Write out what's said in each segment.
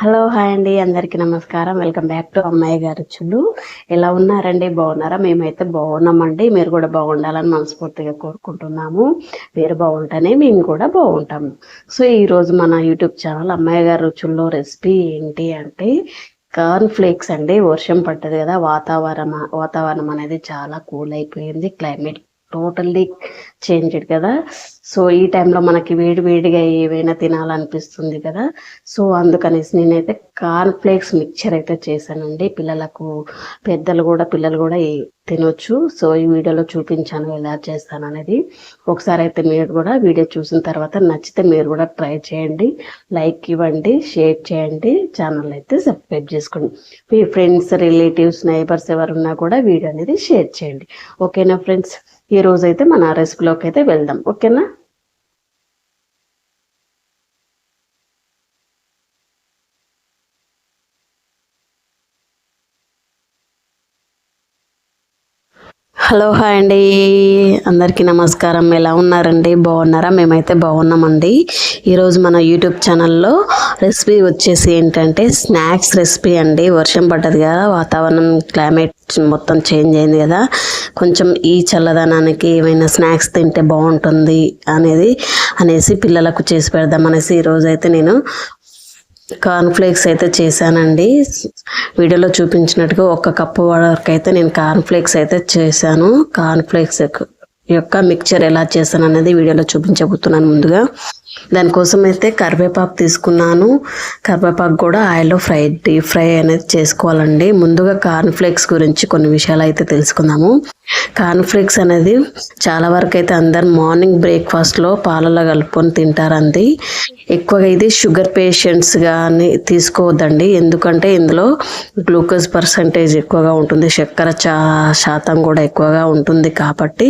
Hello hi అండి. అందరికీ నమస్కారం. వెల్కమ్ బ్యాక్ టు అమ్మాయి గారు చులు. ఎలా ఉన్నారండి? బాగున్నారా? మేమైతే బాగున్నామండి. మీరు కూడా బాగుండాలని మనస్ఫూర్తిగా కోరుకుంటున్నాము. మీరు బాగుంటేనే మేము కూడా బాగుంటాము సో ఈరోజు మన యూట్యూబ్ ఛానల్ అమ్మాయి గారు రుచుల్లో రెసిపీ ఏంటి అంటే కార్న్ ఫ్లేక్స్ అండి. వర్షం పడ్డది కదా వాతావరణ వాతావరణం అనేది చాలా కూల్ అయిపోయింది. క్లైమేట్ టోటల్లీ చేంజ్డ్ కదా. సో ఈ టైంలో మనకి వేడి వేడిగా ఏవైనా తినాలనిపిస్తుంది కదా. సో అందుకనేసి నేనైతే కార్న్ఫ్లేక్స్ మిక్చర్ అయితే చేశానండి. పిల్లలకు పెద్దలు కూడా పిల్లలు కూడా తినొచ్చు. సో ఈ వీడియోలో చూపించాను ఎలా చేస్తాను అనేది. ఒకసారి అయితే మీరు కూడా వీడియో చూసిన తర్వాత నచ్చితే మీరు కూడా ట్రై చేయండి. లైక్ ఇవ్వండి షేర్ చేయండి. ఛానల్ అయితే సబ్స్క్రైబ్ చేసుకోండి. మీ ఫ్రెండ్స్ రిలేటివ్స్ నైబర్స్ ఎవరున్నా కూడా వీడియో అనేది షేర్ చేయండి. ఓకేనా ఫ్రెండ్స్? ఈ రోజైతే అయితే మన రెసిపీలోకి అయితే వెళ్దాం. ఓకేనా? హలో హాయ్ అండి. అందరికీ నమస్కారం. ఎలా ఉన్నారండి? బాగున్నారా? మేమైతే బాగున్నామండి. ఈరోజు మన యూట్యూబ్ ఛానల్లో రెసిపీ వచ్చేసి ఏంటంటే స్నాక్స్ రెసిపీ అండి. వర్షం పడ్డది కదా వాతావరణం క్లైమేట్ మొత్తం చేంజ్ అయింది కదా. కొంచెం ఈ చల్లదనానికి ఏమైనా స్నాక్స్ తింటే బాగుంటుంది అనేది అనేసి పిల్లలకు చేసి పెడదాం అనేసి ఈరోజు అయితే నేను కార్న్ఫ్లేక్స్ అయితే చేశానండి. వీడియోలో చూపించినట్టుగా ఒక కప్పు వరకు అయితే నేను కార్న్ఫ్లేక్స్ అయితే చేశాను. కార్న్ఫ్లేక్స్ యొక్క మిక్చర్ ఎలా చేశాను అనేది వీడియోలో చూపించబోతున్నాను ముందుగా. దానికోసం అయితే కరివేపాకు తీసుకున్నాను. కరివేపాకు కూడా ఆయిల్లో ఫ్రై డీప్ ఫ్రై అనేది చేసుకోవాలండి. ముందుగా కార్న్ఫ్లేక్స్ గురించి కొన్ని విషయాలు అయితే తెలుసుకుందాము. ఫ్లేక్స్ అనేది చాలా వరకు అయితే అందరు మార్నింగ్ బ్రేక్ఫాస్ట్లో పాలలో కలుపుకొని తింటారండి. ఎక్కువగా ఇది షుగర్ పేషెంట్స్ కానీ తీసుకోవద్దండి. ఎందుకంటే ఇందులో గ్లూకోజ్ పర్సంటేజ్ ఎక్కువగా ఉంటుంది. చక్కెర చా శాతం కూడా ఎక్కువగా ఉంటుంది కాబట్టి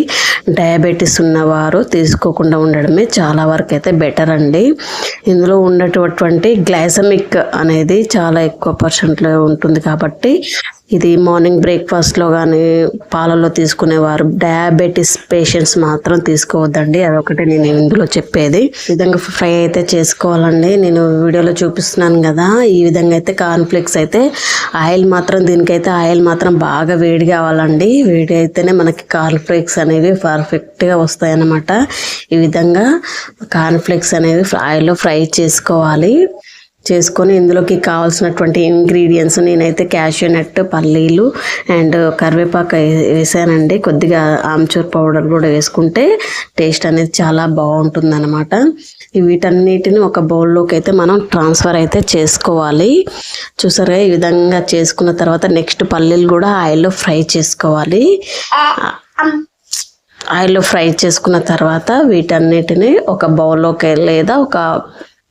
డయాబెటీస్ ఉన్నవారు తీసుకోకుండా ఉండడమే చాలా వరకు అయితే బెటర్ అండి. ఇందులో ఉన్నటువంటి గ్లైసమిక్ అనేది చాలా ఎక్కువ పర్సెంట్లో ఉంటుంది కాబట్టి ఇది మార్నింగ్ బ్రేక్ఫాస్ట్లో కానీ పాలలో తీసుకునేవారు. డయాబెటీస్ పేషెంట్స్ మాత్రం తీసుకోవద్దండి. అదొకటి నేను ఇందులో చెప్పేది. విధంగా ఫ్రై అయితే చేసుకోవాలండి. నేను వీడియోలో చూపిస్తున్నాను కదా. ఈ విధంగా అయితే కార్న్ఫ్లేక్స్ అయితే ఆయిల్ మాత్రం దీనికైతే ఆయిల్ మాత్రం బాగా వేడి కావాలండి. వేడి అయితేనే మనకి కార్న్ఫ్లేక్స్ అనేవి పర్ఫెక్ట్గా వస్తాయి అన్నమాట ఈ విధంగా కార్న్ఫ్లేక్స్ అనేవి ఆయిల్లో ఫ్రై చేసుకోవాలి. చేసుకొని ఇందులోకి కావాల్సినటువంటి ఇంగ్రీడియంట్స్ నేనైతే క్యాషూ నట్ పల్లీలు అండ్ కరివేపాకు వేసానండి. కొద్దిగా ఆమ్చూర్ పౌడర్ కూడా వేసుకుంటే టేస్ట్ అనేది చాలా బాగుంటుంది అనమాట వీటన్నిటిని ఒక బౌల్లోకి అయితే మనం ట్రాన్స్ఫర్ అయితే చేసుకోవాలి. చూసారా ఈ విధంగా చేసుకున్న తర్వాత నెక్స్ట్ పల్లీలు కూడా ఆయిల్లో ఫ్రై చేసుకోవాలి. ఆయిల్లో ఫ్రై చేసుకున్న తర్వాత వీటన్నిటిని ఒక బౌల్లోకి లేదా ఒక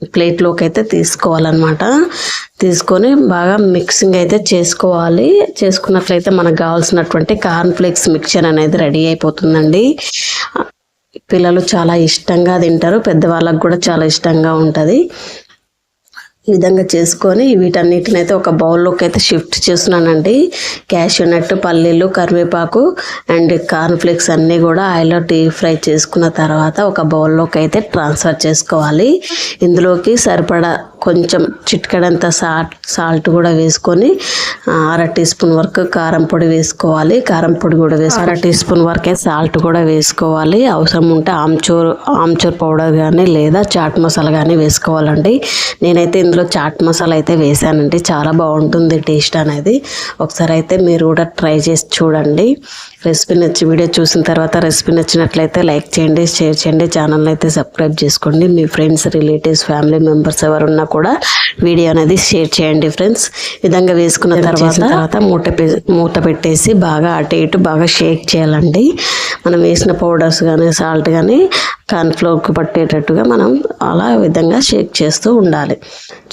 ప్లేట్లోకి అయితే తీసుకోవాలన్నమాట. తీసుకొని బాగా మిక్సింగ్ అయితే చేసుకోవాలి. చేసుకున్నట్లయితే మనకు కావాల్సినటువంటి కార్న్ఫ్లేక్స్ మిక్చర్ అనేది రెడీ అయిపోతుందండి. పిల్లలు చాలా ఇష్టంగా తింటారు. పెద్దవాళ్ళకు కూడా చాలా ఇష్టంగా ఉంటుంది. ఈ విధంగా చేసుకొని వీటన్నిటిని అయితే ఒక బౌల్లోకి అయితే షిఫ్ట్ చేస్తున్నానండి. క్యాషూ నట్ పల్లీలు కరివేపాకు అండ్ కార్న్ఫ్లేక్స్ అన్నీ కూడా ఆయిల్లో డీప్ ఫ్రై చేసుకున్న తర్వాత ఒక బౌల్లోకి అయితే ట్రాన్స్ఫర్ చేసుకోవాలి. ఇందులోకి సరిపడా కొంచెం చిట్కడంత సాల్ట్ సాల్ట్ కూడా వేసుకొని అర టీ స్పూన్ వరకు కారం పొడి వేసుకోవాలి. కారం పొడి కూడా వేసుకో అర టీ స్పూన్ వరకే సాల్ట్ కూడా వేసుకోవాలి. అవసరం ఉంటే ఆమ్చూర్ ఆమ్చూర్ పౌడర్ కానీ లేదా చాట్ మసాలా కానీ వేసుకోవాలండి. నేనైతే ఇందులో చాట్ మసాలా అయితే వేసానండి. చాలా బాగుంటుంది టేస్ట్ అనేది. ఒకసారి అయితే మీరు కూడా ట్రై చేసి చూడండి. రెసిపీ నచ్చి వీడియో చూసిన తర్వాత రెసిపీ నచ్చినట్లయితే లైక్ చేయండి షేర్ చేయండి ఛానల్ అయితే సబ్స్క్రైబ్ చేసుకోండి. మీ ఫ్రెండ్స్ రిలేటివ్స్ ఫ్యామిలీ మెంబర్స్ ఎవరున్నా కూడా వీడియో అనేది షేర్ చేయండి ఫ్రెండ్స్. విధంగా వేసుకున్న తర్వాత తర్వాత మూట మూత పెట్టేసి బాగా అటు ఇటు బాగా షేక్ చేయాలండి. మనం వేసిన పౌడర్స్ కానీ సాల్ట్ కానీ కార్న్ఫ్లోర్కి పట్టేటట్టుగా మనం అలా విధంగా షేక్ చేస్తూ ఉండాలి.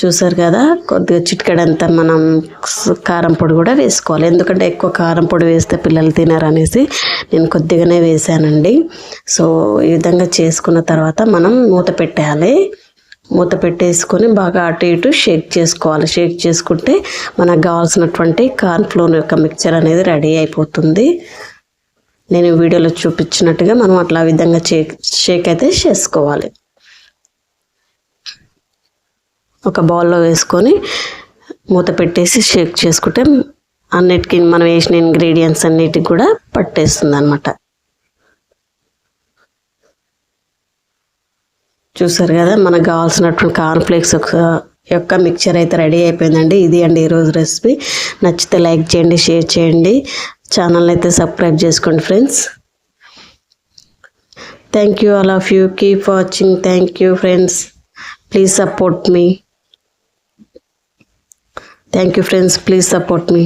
చూసారు కదా కొద్దిగా చిటికెడంత మనం కారం పొడి కూడా వేసుకోవాలి. ఎందుకంటే ఎక్కువ కారం పొడి వేస్తే పిల్లలు అనేసి నేను కొద్దిగానే వేసానండి సో ఈ విధంగా చేసుకున్న తర్వాత మనం మూత పెట్టేయాలి. మూత పెట్టేసుకొని బాగా అటు ఇటు షేక్ చేసుకోవాలి. షేక్ చేసుకుంటే మనకు కావాల్సినటువంటి కార్న్ఫ్లోర్ యొక్క మిక్చర్ అనేది రెడీ అయిపోతుంది. నేను వీడియోలో చూపించినట్టుగా మనం అట్లా విధంగా షేక్ షేక్ అయితే చేసుకోవాలి. ఒక బౌల్లో వేసుకొని మూత పెట్టేసి షేక్ చేసుకుంటే అన్నిటికీ మనం వేసిన ఇంగ్రీడియంట్స్ అన్నిటికి కూడా పట్టేస్తుంది అనమాట చూసారు కదా మనకు కావాల్సినటువంటి కార్న్ఫ్లేక్స్ ఒక యొక్క మిక్చర్ అయితే రెడీ అయిపోయిందండి. ఇది అండి ఈరోజు రెసిపీ నచ్చితే లైక్ చేయండి షేర్ చేయండి. ఛానల్ అయితే సబ్స్క్రైబ్ చేసుకోండి friends thank you all of you keep watching thank you friends please support me thank you friends please support me